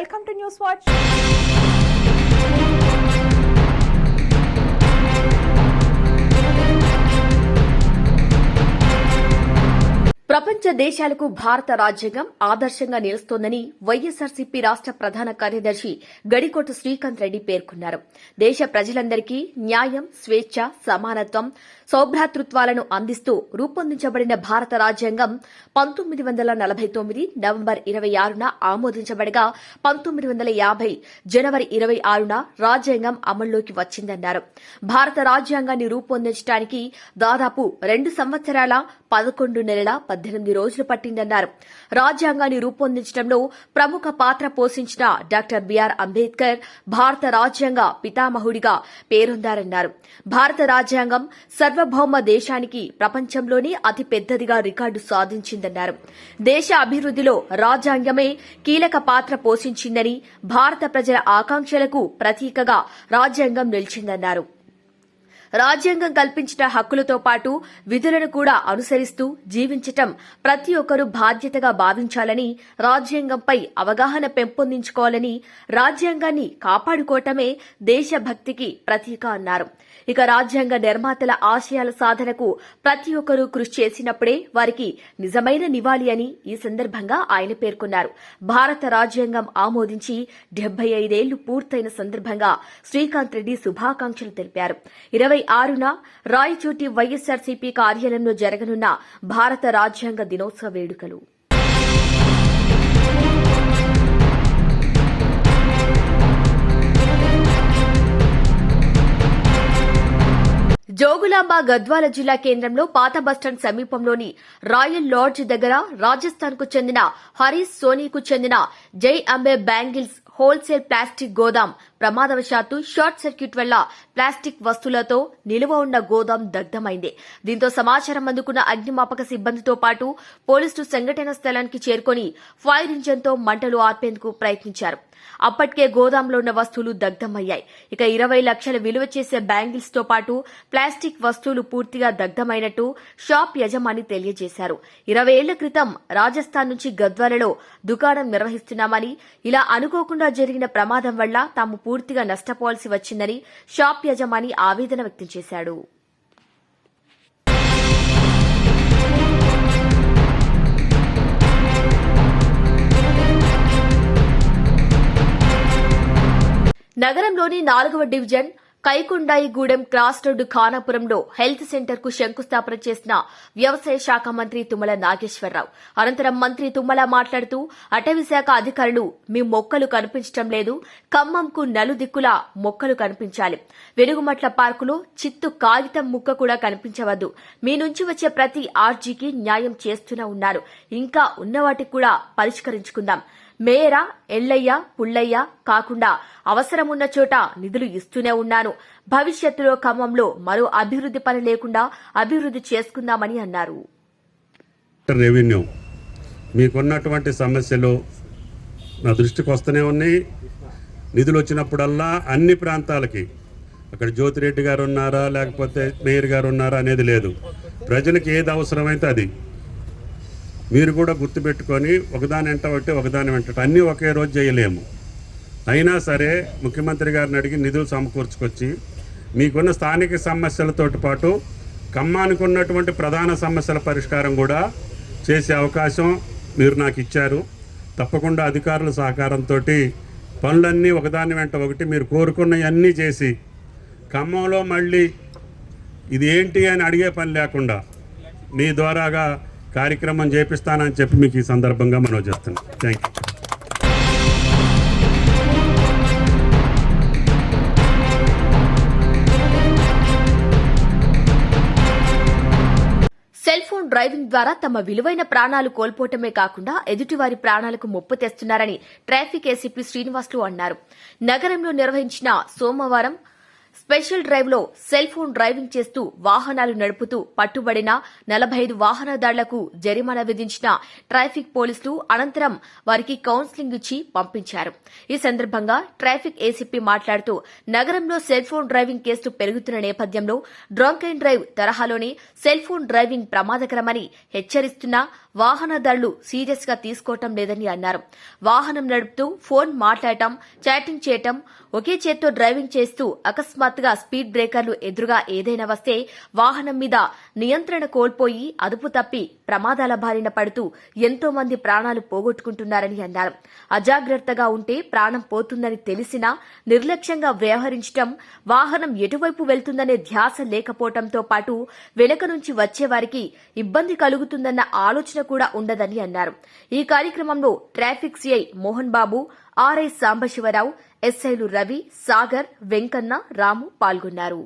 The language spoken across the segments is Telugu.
Welcome to news watch. ప్రపంచ దేశాలకు భారత రాజ్యాంగం ఆదర్శంగా నిలుస్తోందని వైఎస్సార్సీపీ రాష్ట ప్రధాన కార్యదర్శి గడికోట శ్రీకాంత్ రెడ్డి పేర్కొన్నారు. దేశ ప్రజలందరికీ న్యాయం స్వేచ్ఛ సమానత్వం సౌభ్రాతృత్వాలను అందిస్తూ రూపొందించబడిన భారత రాజ్యాంగం పంతొమ్మిది వందల నలభై తొమ్మిది నవంబర్ ఇరవై ఆరున ఆమోదించబడగా పంతొమ్మిది వందల యాభై జనవరి ఇరవై ఆరున రాజ్యాంగం అమల్లోకి వచ్చిందన్నారు. భారత రాజ్యాంగాన్ని రూపొందించడానికి దాదాపు రెండు సంవత్సరాల పదకొండు నెలల పద్దెనిమిది రోజులు పట్టిందన్నారు. రాజ్యాంగాన్ని రూపొందించడంలో ప్రముఖ పాత్ర పోషించిన డాక్టర్ బిఆర్ అంబేద్కర్ భారత రాజ్యాంగ పితామహుడిగా పేరొందారన్నారు. భారత రాజ్యాంగం సార్వభౌమ దేశానికి ప్రపంచంలోనే అతి పెద్దదిగా రికార్డు సాధించిందన్నారు. దేశ అభివృద్దిలో రాజ్యాంగమే కీలక పాత్ర పోషించిందని భారత ప్రజల ఆకాంక్షలకు ప్రతీకగా రాజ్యాంగం నిలిచిందన్నారు. రాజ్యాంగం కల్పించిన హక్కులతో పాటు విధులను కూడా అనుసరిస్తూ జీవించటం ప్రతి ఒక్కరూ బాధ్యతగా భావించాలని రాజ్యాంగంపై అవగాహన పెంపొందించుకోవాలని రాజ్యాంగాన్ని కాపాడుకోవటమే దేశభక్తికి ప్రతీక అన్నారు. ఇక రాజ్యాంగ నిర్మాతల ఆశయాల సాధనకు ప్రతి ఒక్కరూ కృషి చేసినప్పుడే వారికి నిజమైన నివాళి అని ఈ సందర్భంగా ఆయన పేర్కొన్నారు. భారత రాజ్యాంగం ఆమోదించి డెబ్బై ఐదేళ్ళు పూర్తయిన సందర్భంగా శ్రీకాంత్ రెడ్డి శుభాకాంక్షలు తెలిపారు. ఇరవై ఆరున రాయచోటి వైఎస్సార్సీపీ కార్యాలయంలో జరగనున్న భారత రాజ్యాంగ దినోత్సవ వేడుకలు. జోగులాంబ గద్వాల జిల్లా కేంద్రంలో పాత బస్టాండ్ సమీపంలోని రాయల్ లాడ్జ్ దగ్గర రాజస్థాన్కు చెందిన హరీష్ సోనీకు చెందిన Jai Ambe bangles wholesale plastic గోదాం ప్రమాదవశాత్తు షార్ట్ సర్క్యూట్ వల్ల ప్లాస్టిక్ వస్తువులతో నిలువ ఉన్న గోదాం దగ్ధమైంది. దీంతో సమాచారం అందుకున్న అగ్నిమాపక సిబ్బందితో పాటు పోలీసులు సంఘటన స్థలానికి చేరుకుని ఫైర్ ఇంజన్తో మంటలు ఆర్పేందుకు ప్రయత్నించారు. అప్పటికే గోదాంలో ఉన్న వస్తువులు దగ్ధమయ్యాయి. ఇక ఇరవై లక్షల విలువ చేసే బ్యాంగిల్స్తో పాటు ప్లాస్టిక్ వస్తువులు పూర్తిగా దగ్ధమైనట్టు షాప్ యజమాని తెలియజేశారు. ఇరవై ఏళ్ళ క్రితం రాజస్థాన్ నుంచి గద్వాలలో దుకాణం నిర్వహిస్తున్నామని ఇలా అనుకోకుండా జరిగిన ప్రమాదం వల్ల తాము పూర్తిగా నష్టపోవాల్సి వచ్చిందని షాప్ యజమాని ఆవేదన వ్యక్తం చేశాడు. నగరంలోని నాలుగవ డివిజన్ కైకొండాయిగూడెం క్రాస్ రోడ్డు ఖానాపురంలో హెల్త్ సెంటర్కు శంకుస్థాపన చేసిన వ్యవసాయ శాఖ మంత్రి తుమ్మల నాగేశ్వరరావు. అనంతరం మంత్రి తుమ్మల మాట్లాడుతూ అటవీ శాఖ అధికారులు మీ మొక్కలు కనిపించడం లేదు. ఖమ్మంకు నలుదిక్కులా మొక్కలు కనిపించాలి. వెలుగుమట్ల పార్కులో చిత్తు కాగితం ముక్క కూడా కనిపించవద్దు. మీ నుంచి వచ్చే ప్రతి ఆర్జీకి న్యాయం చేస్తూనే ఉన్నారు. ఇంకా ఉన్న వాటికి కూడా పరిష్కరించుకుందాం. మేర ఎల్లయ్య పుల్లయ్య కాకుండా అవసరమున్న చోట నిధులు ఇస్తూనే ఉన్నాను. భవిష్యత్తులో ఖమ్మంలో మరో అభివృద్ధి పని లేకుండా అభివృద్ధి చేసుకుందామని అన్నారు. రెవెన్యూ. మీకున్నటువంటి సమస్యలు నా దృష్టికి వస్తూనే ఉన్నాయి. నిధులు వచ్చినప్పుడల్లా అన్ని ప్రాంతాలకి అక్కడ జ్యోతిరెడ్డి గారు ఉన్నారా లేకపోతే మేయర్ గారు ఉన్నారా అనేది లేదు. ప్రజలకు ఏది అవసరమైతే అది. మీరు కూడా గుర్తుపెట్టుకొని ఒకదాని వెంట ఒకటి ఒకదాని వెంట అన్నీ ఒకే రోజు చేయలేము. అయినా సరే ముఖ్యమంత్రి గారిని అడిగి నిధులు సమకూర్చుకొచ్చి మీకున్న స్థానిక సమస్యలతో పాటు ఖమ్మానికి ఉన్నటువంటి ప్రధాన సమస్యల పరిష్కారం కూడా చేసే అవకాశం మీరు నాకు ఇచ్చారు. తప్పకుండా అధికారుల సహకారంతో పనులన్నీ ఒకదాని వెంట ఒకటి మీరు కోరుకున్నవన్నీ చేసి ఖమ్మంలో మళ్ళీ ఇది ఏంటి అని అడిగే పని లేకుండా మీ ద్వారాగా కార్యక్రమం చేపిస్తానని చెప్పి మీకు ఈ సందర్భంగా మనం చేస్తున్నాం. Thank you cell phone driving ద్వారా తమ విలువైన ప్రాణాలు కోల్పోవటమే కాకుండా ఎదుటివారి ప్రాణాలకు ముప్పు తెస్తున్నారని ట్రాఫిక్ ఏసీపీ శ్రీనివాసులు అన్నారు. నగరంలో నిర్వహించిన సోమవారం స్పెషల్ డ్రైవ్లో సెల్ ఫోన్ డ్రైవింగ్ చేస్తూ వాహనాలు నడుపుతూ పట్టుబడిన నలభై ఐదు వాహనదారులకు జరిమానా విధించిన ట్రాఫిక్ పోలీసులు అనంతరం వారికి కౌన్సిలింగ్ ఇచ్చి పంపించారు. ఈ సందర్భంగా ట్రాఫిక్ ఏసీపీ మాట్లాడుతూ నగరంలో సెల్ ఫోన్ డ్రైవింగ్ కేసులు పెరుగుతున్న నేపథ్యంలో డ్రంక్ అండ్ డ్రైవ్ తరహాలోనే సెల్ ఫోన్ డ్రైవింగ్ ప్రమాదకరమని హెచ్చరిస్తున్నా వాహనదారులు సీరియస్గా తీసుకోవటం లేదని అన్నారు. వాహనం నడుపుతూ ఫోన్ మాట్లాడటం చాటింగ్ చేయటం ఒకే చేత్తో డ్రైవింగ్ చేస్తూ అకస్మాత్ అకస్మాత్తుగా స్పీడ్ బ్రేకర్లు ఎదురుగా ఏదైనా వస్తే వాహనం మీద నియంత్రణ కోల్పోయి అదుపు తప్పి ప్రమాదాల బారిన పడుతూ ఎంతో మంది ప్రాణాలు పోగొట్టుకుంటున్నారని అన్నారు. అజాగ్రత్తగా ఉంటే ప్రాణం పోతుందని తెలిసినా నిర్లక్ష్యంగా వ్యవహరించటం వాహనం ఎటువైపు వెళ్తుందనే ధ్యాస లేకపోవడంతో పాటు వెనుక నుంచి వచ్చేవారికి ఇబ్బంది కలుగుతుందన్న ఆలోచన కూడా ఉండదని అన్నారు. ఈ కార్యక్రమంలో traffic CI Mohan Babu RI Sambasivarao ఎస్ఐలు రవి సాగర్ వెంకన్న రాము పాల్గొన్నారు.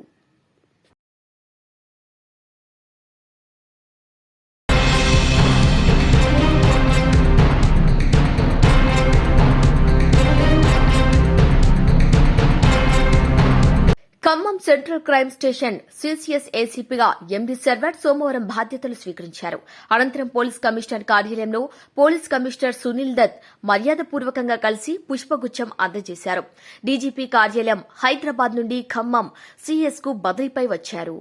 Khammam central crime station CCS ఏసీపీగా MB server సోమవారం బాధ్యతలు స్వీకరించారు. అనంతరం పోలీస్ కమిషనర్ కార్యాలయంలో పోలీస్ కమిషనర్ సునీల్ దత్ మర్యాదపూర్వకంగా కలిసి పుష్పగుచ్చం అందజేశారు. డీజీపీ కార్యాలయం హైదరాబాద్ నుండి ఖమ్మం సీఎస్కు బదిలీపై వచ్చారు.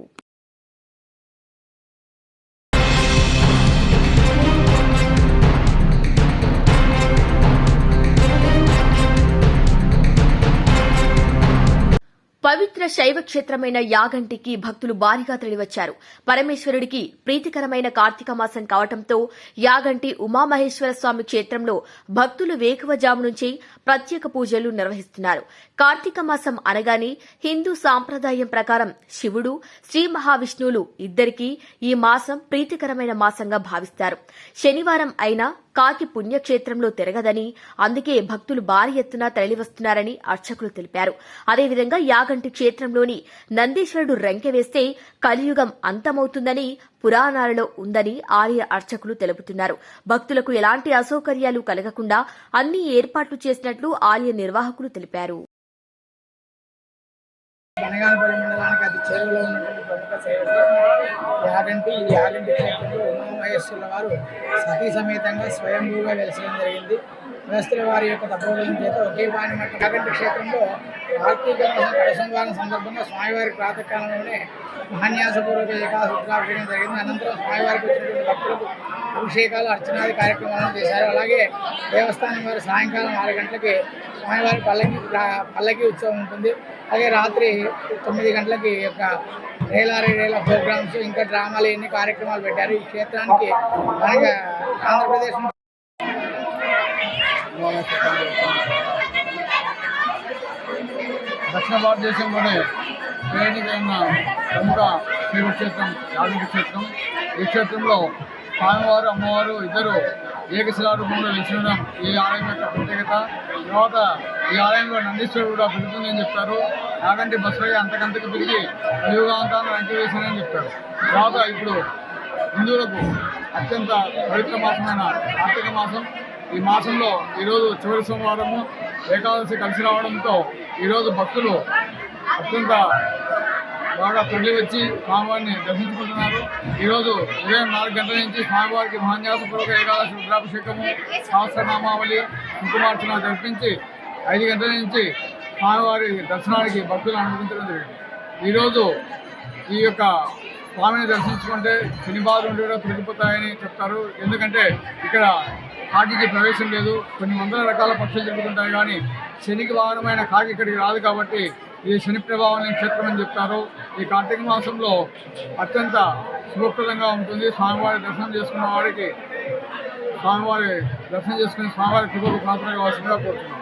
పవిత్ర శైవ క్షేత్రమైన యాగంటికి భక్తులు భారీగా తరలివచ్చారు. పరమేశ్వరుడికి ప్రీతికరమైన కార్తీక మాసం కావటంతో యాగంటి ఉమామహేశ్వర స్వామి క్షేత్రంలో భక్తులు వేకువజాము నుంచి ప్రత్యేక పూజలు నిర్వహిస్తున్నారు. కార్తీక మాసం అనగానే హిందూ సాంప్రదాయం ప్రకారం శివుడు శ్రీ మహావిష్ణువులు ఇద్దరికీ ఈ మాసం ప్రీతికరమైన మాసంగా భావిస్తారు. శనివారం అయినా కాకి పుణ్యక్షేత్రంలో తిరగదని అందుకే భక్తులు భారీ ఎత్తున తరలివస్తున్నారని అర్చకులు తెలిపారు. అదేవిధంగా యాగంటి క్షేత్రంలోని నందీశ్వరుడు రంకె వేస్తే కలియుగం అంతమవుతుందని పురాణాలలో ఉందని ఆలయ అర్చకులు తెలుపుతున్నారు. భక్తులకు ఎలాంటి అసౌకర్యాలు కలగకుండా అన్ని ఏర్పాట్లు చేసినట్లు ఆలయ నిర్వాహకులు తెలిపారు. బనగానపల్లి మండలానికి అతి చేరువలో ఉన్నటువంటి ప్రముఖ సేవకుడు యాగంటి ఈ యాగంటి క్షేత్రంలో ఉమామహేశ్వరుల వారు సతీ సమేతంగా స్వయంభూగా వెలసడం జరిగింది. వ్యవస్థల వారి యొక్క తపోబలం చేత ఒకే పాని మట్టి యాగంటి క్షేత్రంలో కార్తీక మాసం కడసంవారం సందర్భంగా స్వామివారి ప్రాతకాలంలోనే మహాన్యాసపూర్వక ఏకాదశి రుద్రాభిషేకం జరిగింది. అనంతరం స్వామివారికి వచ్చినటువంటి భక్తులకు అభిషేకాలు అర్చనాది కార్యక్రమాలను చేశారు. అలాగే దేవస్థానం వారు సాయంకాలం ఆరు గంటలకి స్వామివారి పల్లకి పల్లకి ఉత్సవం ఉంటుంది. అలాగే రాత్రి తొమ్మిది గంటలకి యొక్క రేలారి రేల ప్రోగ్రామ్స్ ఇంకా డ్రామాలు ఎన్ని కార్యక్రమాలు పెట్టారు. ఈ క్షేత్రానికి మనకి ఆంధ్రప్రదేశ్ దక్షిణ భారతదేశంలోనే ప్రయాణికైన ప్రముఖ శివక్షేత్రం యాదగిరి క్షేత్రం. ఈ క్షేత్రంలో స్వామివారు అమ్మవారు ఇద్దరు ఏకశిలారూపంలో రూపంలో ఈ ఆలయం యొక్క ప్రత్యేకత. తర్వాత ఈ ఆలయంలో నందీశ్వరుడు కూడా పెరుగుతుందని చెప్పారు యాగంటి బసవయ్య అంతకంతకు పెరిగి యుగాంతాన్ని వెంకటేశ్వరని చెప్పారు తర్వాత ఇప్పుడు హిందువులకు అత్యంత పవిత్ర మాసమైన కార్తీక మాసం. ఈ మాసంలో ఈరోజు చివరి సోమవారము. ఏకాదశి కలిసి రావడంతో ఈరోజు భక్తులు అత్యంత బాగా తరలి వచ్చి స్వామివారిని దర్శించుకుంటున్నారు. ఈరోజు ఉదయం నాలుగు గంటల నుంచి స్వామివారికి మహాన్యాసపూర్వక ఏకాదశి రుద్రాభిషేకము సహస్రనామావళి కుంకుమార్చన జరిపించి ఐదు గంటల నుంచి స్వామివారి దర్శనానికి భక్తులు అనుమతించడం జరిగింది. ఈరోజు ఈ యొక్క స్వామిని దర్శించుకుంటే శని బాధలు కూడా తొలగిపోతాయని చెప్తారు. ఎందుకంటే ఇక్కడ కాకికి ప్రవేశం లేదు. కొన్ని వందల రకాల పక్షులు జరుగుతుంటాయి కానీ శనికి వాహనమైన కాకి ఇక్కడికి రాదు కాబట్టి ఈ శని ప్రభావం లేని క్షేత్రం అని చెప్తారు. ఈ కార్తీక మాసంలో అత్యంత శుభప్రదంగా ఉంటుంది. స్వామివారి దర్శనం చేసుకున్న వారికి స్వామివారి దర్శనం చేసుకుని స్వామివారి కృపకు పాత్ర కావాల్సిందిగా కోరుతున్నాం.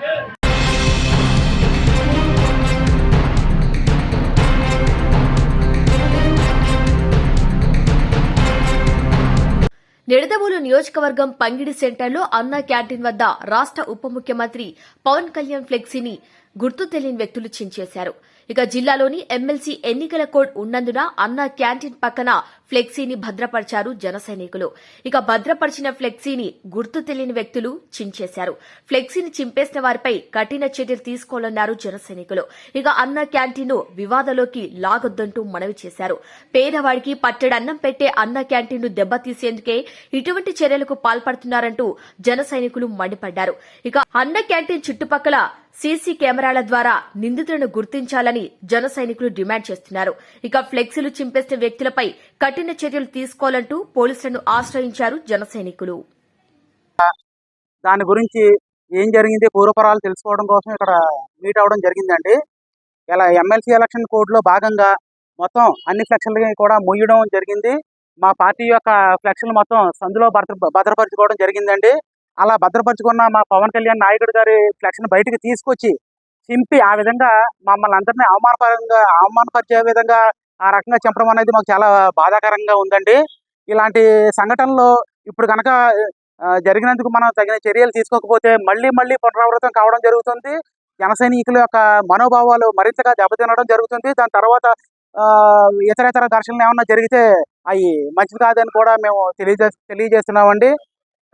నిడదవోలు నియోజకవర్గం పంగిడి సెంటర్లో అన్నా క్యాంటీన్ వద్ద రాష్ట్ర ఉప ముఖ్యమంత్రి పవన్ కళ్యాణ్ ఫ్లెక్సీని గుర్తు తెలియని వ్యక్తులు చించేశారు. ఇక జిల్లాలోని ఎమ్మెల్సీ ఎన్నికల కోడ్ ఉన్నందున అన్న క్యాంటీన్ పక్కన ఫ్లెక్సీని భద్రపరిచారు జన సైనికులు. ఇక భద్రపరిచిన ఫ్లెక్సీని గుర్తు తెలియని వ్యక్తులు చించేశారు. ఫ్లెక్సీని చింపేసిన వారిపై కఠిన చర్యలు తీసుకోవాలన్నారు జన సైనికులు. ఇక అన్న క్యాంటీన్ వివాదంలోకి లాగొద్దంటూ మనవి చేశారు. పేదవాడికి పట్టెడన్నం పెట్టే అన్న క్యాంటీన్ను దెబ్బతీసేందుకే ఇటువంటి చర్యలకు పాల్పడుతున్నారంటూ జన సైనికులు మండిపడ్డారు. ఇక అన్న క్యాంటీన్ చుట్టుపక్కల సీసీ కెమెరాల ద్వారా నిందితులను గుర్తించాలని జన సైనికులు డిమాండ్ చేస్తున్నారు. ఇక ఫ్లెక్సీలు చింపేసిన వ్యక్తులపై కఠిన చర్యలు తీసుకోవాలంటూ పోలీసులను ఆశ్రయించారు జన సైనికులు దాని గురించి ఏం జరిగింది పూర్వపరాలు తెలుసుకోవడం కోసం ఇక్కడ మీట్ అవడం జరిగిందండి. ఇలా ఎమ్మెల్సీ ఎలక్షన్ కోడ్లో భాగంగా మొత్తం అన్ని ఫ్లెక్స్లని కూడా ముయ్యడం జరిగింది. మా పార్టీ యొక్క ఫ్లెక్స్లు మొత్తం సందులో భద్ర భద్రపరచుకోవడం జరిగిందండి. అలా భద్రపరుచుకున్న మా పవన్ కళ్యాణ్ నాయకుడు గారి ఫ్లెక్స్ని బయటకు తీసుకొచ్చి చింపి ఆ విధంగా మమ్మల్ని అందరినీ అవమానపరంగా అవమానపరిచే విధంగా ఆ రకంగా చంపడం అనేది మాకు చాలా బాధాకరంగా ఉందండి. ఇలాంటి సంఘటనలు ఇప్పుడు కనుక జరిగినందుకు మనం తగిన చర్యలు తీసుకోకపోతే మళ్ళీ మళ్ళీ పునరావృతం కావడం జరుగుతుంది. జన సైనికుల యొక్క మనోభావాలు మరింతగా దెబ్బతినడం జరుగుతుంది. దాని తర్వాత ఆ, ఇతర ఇతర ఘర్షణలు ఏమన్నా జరిగితే అవి మంచిది కాదని కూడా మేము తెలియజే తెలియజేస్తున్నామండి.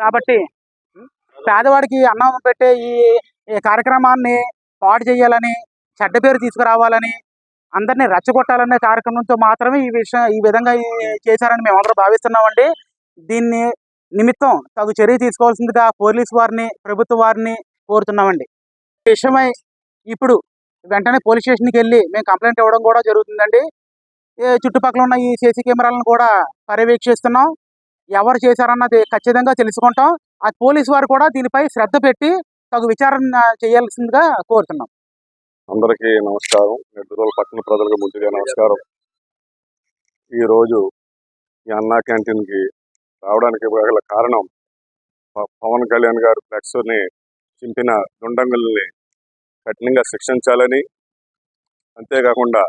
కాబట్టి పేదవాడికి అన్నం పెట్టే ఈ ఈ కార్యక్రమాన్ని పాడు చేయాలని చెడ్డ పేరు తీసుకురావాలని అందరినీ రెచ్చగొట్టాలనే కార్యక్రమంతో మాత్రమే ఈ విషయం ఈ విధంగా చేశారని మేము అందరూ భావిస్తున్నామండి. దీన్ని నిమిత్తం తగు చర్య తీసుకోవాల్సిందిగా పోలీసు వారిని ప్రభుత్వ వారిని కోరుతున్నామండి. ఈ విషయమై ఇప్పుడు వెంటనే పోలీస్ స్టేషన్కి వెళ్ళి మేము కంప్లైంట్ ఇవ్వడం కూడా జరుగుతుందండి. చుట్టుపక్కల ఉన్న ఈ సీసీ కెమెరాలను కూడా పర్యవేక్షిస్తున్నాం. ఎవరు చేశారన్నది ఖచ్చితంగా తెలుసుకుంటాం. ఆ పోలీసు వారు కూడా దీనిపై శ్రద్ధ పెట్టి తగు విచారణ చేయాల్సిందిగా కోరుతున్నాం. అందరికీ నమస్కారం. నెల్లూరు పట్టణ ప్రజలకు ముందుగా నమస్కారం. ఈరోజు ఈ అన్నా క్యాంటీన్కి రావడానికి గల కారణం ప- పవన్ కళ్యాణ్ గారు ఫ్లెక్స్ని చింపిన దుండంగుల్ని కఠినంగా శిక్షించాలని అంతేకాకుండా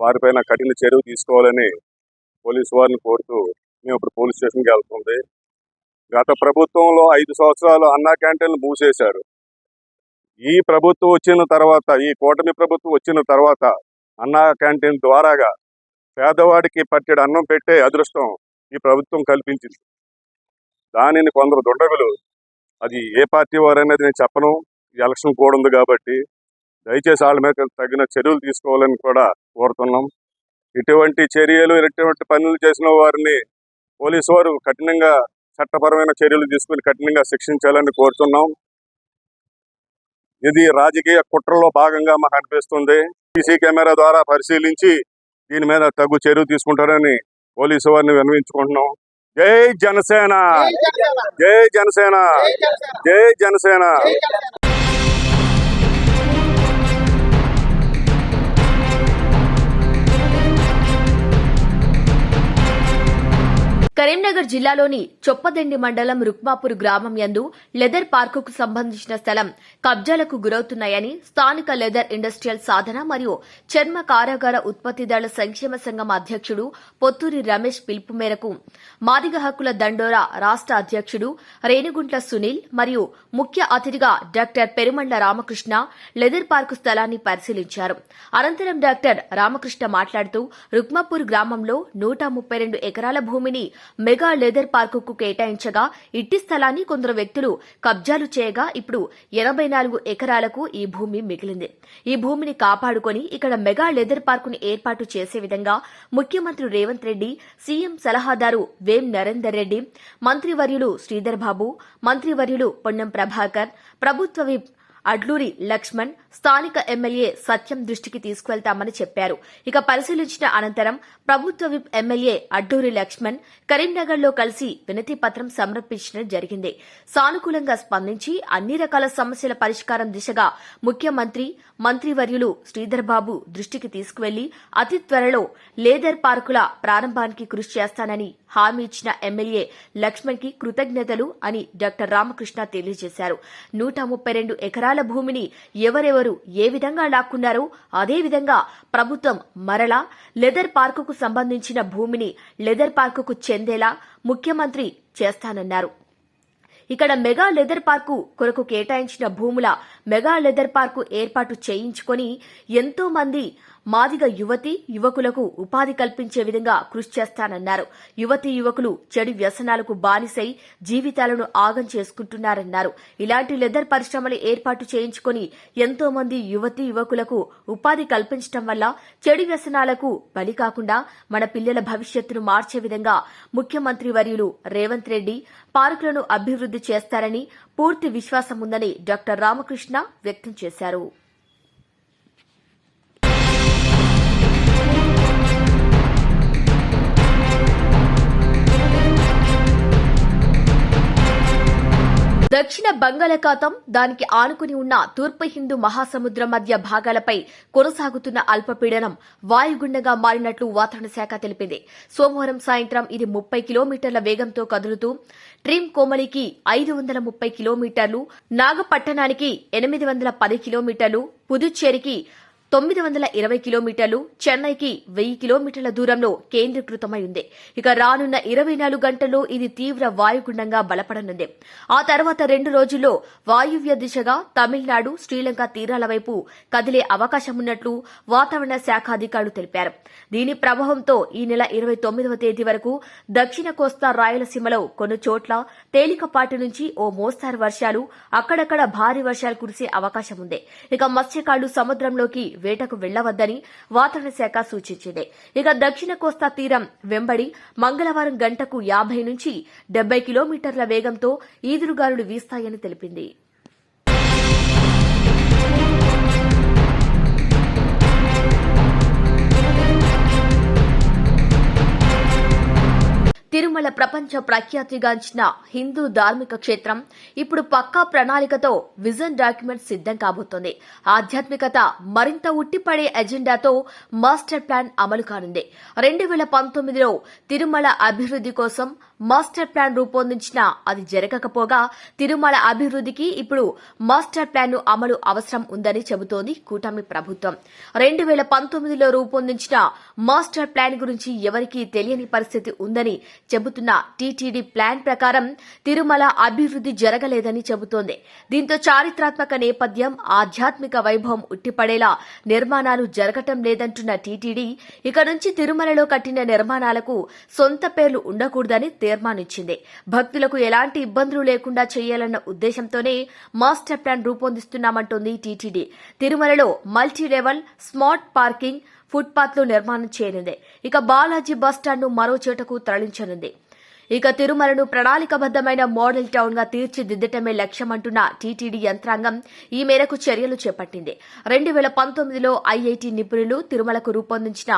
వారిపైన కఠిన చర్య తీసుకోవాలని పోలీసు వారిని కోరుతూ మేము ఇప్పుడు పోలీస్ స్టేషన్కి వెళ్తుంది. గత ప్రభుత్వంలో ఐదు సంవత్సరాలు అన్నా క్యాంటీన్లు మూసేశారు. ఈ ప్రభుత్వం వచ్చిన తర్వాత ఈ కూటమి ప్రభుత్వం వచ్చిన తర్వాత అన్నా క్యాంటీన్ ద్వారాగా పేదవాడికి పట్టెడు అన్నం పెట్టే అదృష్టం ఈ ప్రభుత్వం కల్పించింది. దానిని కొందరు దుండగులు అది ఏ పార్టీ వారనేది నేను చెప్పను ఈ ఎలక్షన్ కూడా ఉంది కాబట్టి దయచేసి వాళ్ళ మీద తగిన చర్యలు తీసుకోవాలని కూడా కోరుతున్నాం. ఇటువంటి చర్యలు ఇటువంటి పనులు చేసిన వారిని పోలీసు వారు కఠినంగా చట్టపరమైన చర్యలు తీసుకుని కఠినంగా శిక్షించాలని కోరుతున్నాం. ఇది రాజకీయ కుట్రలో భాగంగా మాకు అనిపిస్తుంది. సీసీ కెమెరా ద్వారా పరిశీలించి దీని మీద తగు చర్య తీసుకుంటారని పోలీసు వారిని విన్నవించుకుంటున్నాం. జై జనసేన! జై జనసేన! జై జనసేన! కరీంనగర్ జిల్లాలోని చొప్పదండి మండలం రుక్మాపూర్ గ్రామం యందు లెదర్ పార్కుకు సంబంధించిన స్థలం కబ్జాలకు గురవుతున్నాయని స్థానిక లెదర్ ఇండస్ట్రియల్ సాధన మరియు చర్మ కారాగార ఉత్పత్తిదారుల సంక్షేమ సంఘం అధ్యక్షుడు పొత్తూరి రమేష్ పిలుపు మేరకు మాదిగ హక్కుల దండోరా రాష్ట అధ్యక్షుడు రేణిగుంట్ల సునీల్ మరియు ముఖ్య అతిథిగా doctor Perumandla Ramakrishna leather park స్థలాన్ని పరిశీలించారు. అనంతరం డాక్టర్ రామకృష్ణ మాట్లాడుతూ రుక్మాపూర్ గ్రామంలో నూట ముప్పై రెండు ఎకరాల భూమిని మెగా లెదర్ పార్కుకు కేటాయించగా ఇట్టి స్థలాన్ని కొందరు వ్యక్తులు కబ్జాలు చేయగా ఇప్పుడు ఎనభై నాలుగు ఎకరాలకు ఈ భూమి మిగిలింది. ఈ భూమిని కాపాడుకొని ఇక్కడ మెగా లెదర్ పార్కును ఏర్పాటు చేసే విధంగా ముఖ్యమంత్రి రేవంత్ రెడ్డి సీఎం సలహాదారు వేం నరేందర్ రెడ్డి మంత్రివర్యులు శ్రీధర్ బాబు మంత్రివర్యులు పొన్నం ప్రభాకర్ ప్రభుత్వ విప్ అడ్లూరి లక్ష్మణ్ స్థానిక ఎమ్మెల్యే సత్యం దృష్టికి తీసుకువెళ్తామని చెప్పారు. ఇక పరిశీలించిన అనంతరం ప్రభుత్వ విప్ ఎమ్మెల్యే అడ్లూరి లక్ష్మణ్ కరీంనగర్లో కలిసి వినతి పత్రం సమర్పించడం జరిగింది. సానుకూలంగా స్పందించి అన్ని రకాల సమస్యల పరిష్కారం దిశగా ముఖ్యమంత్రి మంత్రివర్యులు శ్రీధర్బాబు దృష్టికి తీసుకువెళ్ళి అతి త్వరలో లేదర్ పార్కుల ప్రారంభానికి కృషి చేస్తానని హామీ ఇచ్చిన ఎమ్మెల్యే లక్ష్మణ్కి కృతజ్ఞతలు అని డాక్టర్ రామకృష్ణ తెలియజేశారు. నూట ముప్పై రెండు ఎకరాల భూమిని ఎవరెవరు ఏ విధంగా లాక్కున్నారో అదేవిధంగా ప్రభుత్వం మరలా లెదర్ పార్కుకు సంబంధించిన భూమిని లెదర్ పార్కుకు చెందేలా ముఖ్యమంత్రి చేస్తానన్నారు. ఇక్కడ మెగా లెదర్ పార్కు కొరకు కేటాయించిన భూముల మెగా లెదర్ పార్కు ఏర్పాటు చేయించుకొని ఎంతో మంది మాదిగ యువతి యువకులకు ఉపాధి కల్పించే విధంగా కృషి చేస్తానన్నారు. యువతి యువకులు చెడు వ్యసనాలకు బానిసై జీవితాలను ఆగం చేసుకుంటున్నారన్నారు. ఇలాంటి లెదర్ పరిశ్రమలు ఏర్పాటు చేయించుకొని ఎంతో మంది యువతి యువకులకు ఉపాధి కల్పించడం వల్ల చెడు వ్యసనాలకు బలి కాకుండా మన పిల్లల భవిష్యత్తును మార్చే విధంగా ముఖ్యమంత్రి వర్యులు రేవంత్ రెడ్డి పార్కులను అభివృద్ది చేస్తారని పూర్తి విశ్వాసం ఉందని డాక్టర్ రామకృష్ణ వ్యక్తం చేశారు. దక్షిణ బంగాళాఖాతం దానికి ఆనుకుని ఉన్న తూర్పు హిందూ మహాసముద్రం మధ్య భాగాలపై కొనసాగుతున్న అల్పపీడనం వాయుగుండంగా మారినట్లు వాతావరణ శాఖ తెలిపింది. సోమవారం సాయంత్రం ఇది ముప్పై కిలోమీటర్ల వేగంతో కదులుతూ ట్రిమ్ కోమలికి ఐదు వందల ముప్పై కిలోమీటర్లు నాగపట్టణానికి ఎనిమిది వందల పది కిలోమీటర్లు పుదుచ్చేరికి తొమ్మిది వందల ఇరవై కిలోమీటర్లు చెన్నైకి వెయ్యి కిలోమీటర్ల దూరంలో కేంద్రీకృతమై ఉంది ఇక రానున్న ఇరవై నాలుగు గంటల్లో ఇది తీవ్ర వాయుగుండంగా బలపడనుంది. ఆ తర్వాత రెండు రోజుల్లో వాయువ్య దిశగా తమిళనాడు శ్రీలంక తీరాల వైపు కదిలే అవకాశం ఉన్నట్లు వాతావరణ శాఖ అధికారులు తెలిపారు. దీని ప్రభావంతో ఈ నెల ఇరవై తొమ్మిదవ తేదీ వరకు దక్షిణ కోస్తా రాయలసీమలో కొన్ని చోట్ల తేలికపాటి నుంచి ఓ మోస్తారు వర్షాలు అక్కడక్కడ భారీ వర్షాలు కురిసే అవకాశం ఉంది ఇక మత్స్యకారులు సముద్రంలోకి వేటకు వెళ్ళవద్దని వాతావరణ శాఖ సూచించింది. ఇక దక్షిణ కోస్తా తీరం వెంబడి మంగళవారం గంటకు యాభై నుంచి డెబ్బై కిలోమీటర్ల వేగంతో ఈదురుగాలులు వీస్తాయని తెలిపింది. తిరుమల ప్రపంచ ప్రఖ్యాతిగాంచిన హిందూ ధార్మిక క్షేత్రం ఇప్పుడు పక్కా ప్రణాళికతో విజన్ డాక్యుమెంట్ సిద్ధం కాబోతోంది. ఆధ్యాత్మికత మరింత ఉట్టిపడే ఎజెండాతో మాస్టర్ ప్లాన్ అమలు కానుంది. రెండు వేల పంతొమ్మిదిలో తిరుమల అభివృద్ది కోసం మాస్టర్ ప్లాన్ రూపొందించినా అది జరగకపోగా తిరుమల అభివృద్దికి ఇప్పుడు మాస్టర్ ప్లాన్ను అమలు అవసరం ఉందని చెబుతోంది కూటమి ప్రభుత్వం. రెండు వేల పంతొమ్మిదిలో రూపొందించిన మాస్టర్ ప్లాన్ గురించి ఎవరికీ తెలియని పరిస్థితి ఉందని చెబుతున్న టీటీడీ ప్లాన్ ప్రకారం తిరుమల అభివృద్ధి జరగలేదని చెబుతోంది. దీంతో చారిత్రాత్మక నేపథ్యం ఆధ్యాత్మిక వైభవం ఉట్టిపడేలా నిర్మాణాలు జరగటం లేదంటున్న టీటీడీ ఇక నుంచి తిరుమలలో కట్టిన నిర్మాణాలకు సొంత పేర్లు ఉండకూడదని తీర్మానించింది. భక్తులకు ఎలాంటి ఇబ్బందులు లేకుండా చేయాలన్న ఉద్దేశంతోనే మాస్టర్ ప్లాన్ రూపొందిస్తున్నామంటోంది టీటీడీ. తిరుమలలో మల్టీ లెవెల్ స్మార్ట్ పార్కింగ్ ఫుట్పాత్లు నిర్మాణం చేయనుంది. ఇక బాలాజీ బస్టాండ్ను మరో చోటకు తరలించనుంది. ఇక తిరుమలను ప్రణాళికబద్దమైన మోడల్ టౌన్గా తీర్చిదిద్దటమే లక్ష్యమంటున్న టీటీడీ యంత్రాంగం ఈ మేరకు చర్యలు చేపట్టింది. రెండు వేల పంతొమ్మిదిలో ఐఐటి నిపుణులు తిరుమలకు రూపొందించిన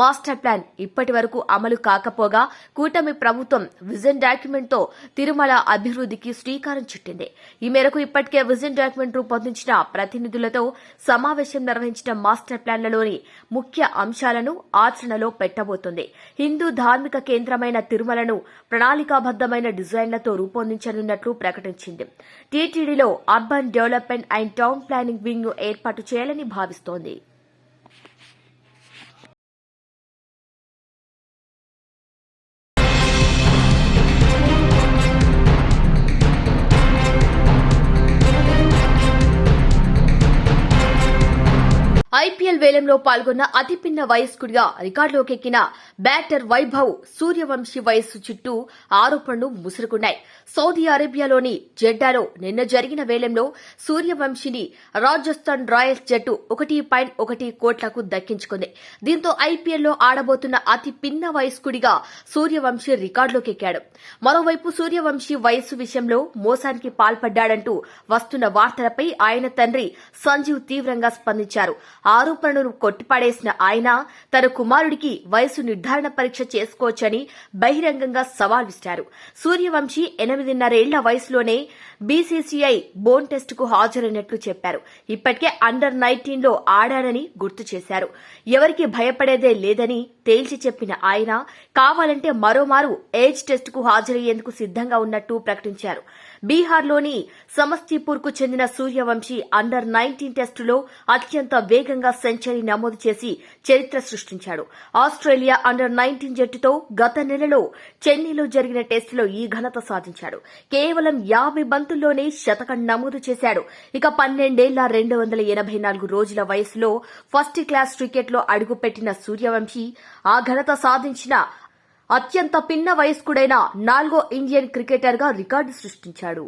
మాస్టర్ ప్లాన్ ఇప్పటి వరకు అమలు కాకపోగా కూటమి ప్రభుత్వం విజన్ డాక్యుమెంట్తో తిరుమల అభివృద్దికి శ్రీకారం చుట్టింది. ఈ మేరకు ఇప్పటికే విజన్ డాక్యుమెంట్ రూపొందించిన ప్రతినిధులతో సమావేశం నిర్వహించిన మాస్టర్ ప్లాన్లలోని ముఖ్య అంశాలను ఆచరణలో పెట్టబోతోంది. హిందూ ధార్మిక కేంద్రమైన తిరుమలను ప్రణాళికాబద్దమైన డిజైన్లతో రూపొందించనున్నట్లు ప్రకటించింది. టీటీడీలో urban development and town planning వింగ్ను ఏర్పాటు చేయాలని భావిస్తోంది. వేలంలో పాల్గొన్న అతిపిన్న వయస్కుడిగా రికార్డులోకెక్కిన బ్యాటర్ వైభవ్ సూర్యవంశీ వయస్సు చుట్టూ ఆరోపణలు ముసురుకున్నాయి. సౌదీ అరేబియాలోని జెడ్డాలో నిన్న జరిగిన వేలంలో సూర్యవంశీని రాజస్థాన్ రాయల్స్ జట్టు ఒకటి పాయింట్ ఒకటి కోట్లకు దక్కించుకుంది. దీంతో ఐపీఎల్లో ఆడబోతున్న అతి పిన్న వయస్కుడిగా సూర్యవంశీ రికార్డులోకెక్కాడు. మరోవైపు సూర్యవంశీ వయస్సు విషయంలో మోసానికి పాల్పడ్డాడంటూ వస్తున్న వార్తలపై ఆయన తండ్రి సంజీవ్ తీవ్రంగా స్పందించారు. ఆరోపణ ఆరోపణలను కొట్టిపడేసిన ఆయన తన కుమారుడికి వయసు నిర్ధారణ పరీక్ష చేసుకోవచ్చని బహిరంగంగా సవాల్ విసిరారు. సూర్యవంశీ ఎనిమిదిన్నరేళ్ళ వయసులోనే బీసీసీఐ బోన్ టెస్ట్కు హాజరైనట్లు చెప్పారు. ఇప్పటికే అండర్ నైన్టీన్లో ఆడానని గుర్తు చేశారు. ఎవరికి భయపడేదే లేదని తేల్చి చెప్పిన ఆయన కావాలంటే మరోమారు ఏజ్ టెస్ట్కు హాజరయ్యేందుకు సిద్దంగా ఉన్నట్టు ప్రకటించారు. బీహార్లోని సమస్తీపూర్కు చెందిన సూర్యవంశీ అండర్ నైన్టీన్ టెస్టులో అత్యంత వేగంగా సెంచరీ నమోదు చేసి చరిత్ర సృష్టించాడు. ఆస్ట్రేలియా అండర్ నైన్టీన్ జట్టుతో గత నెలలో చెన్నైలో జరిగిన టెస్టులో ఈ ఘనత సాధించాడు. కేవలం యాభై బంతుల్లోనే శతకం నమోదు చేశాడు. ఇక పన్నెండేళ్ళ రెండు వందల ఎనభై నాలుగు రోజుల వయసులో ఫస్ట్ క్లాస్ క్రికెట్లో అడుగుపెట్టిన సూర్యవంశీ ఆ ఘనత సాధించిన అత్యంత పిన్న వయస్కుడైన నాలుగో ఇండియన్ క్రికెటర్గా రికార్డు సృష్టించాడు.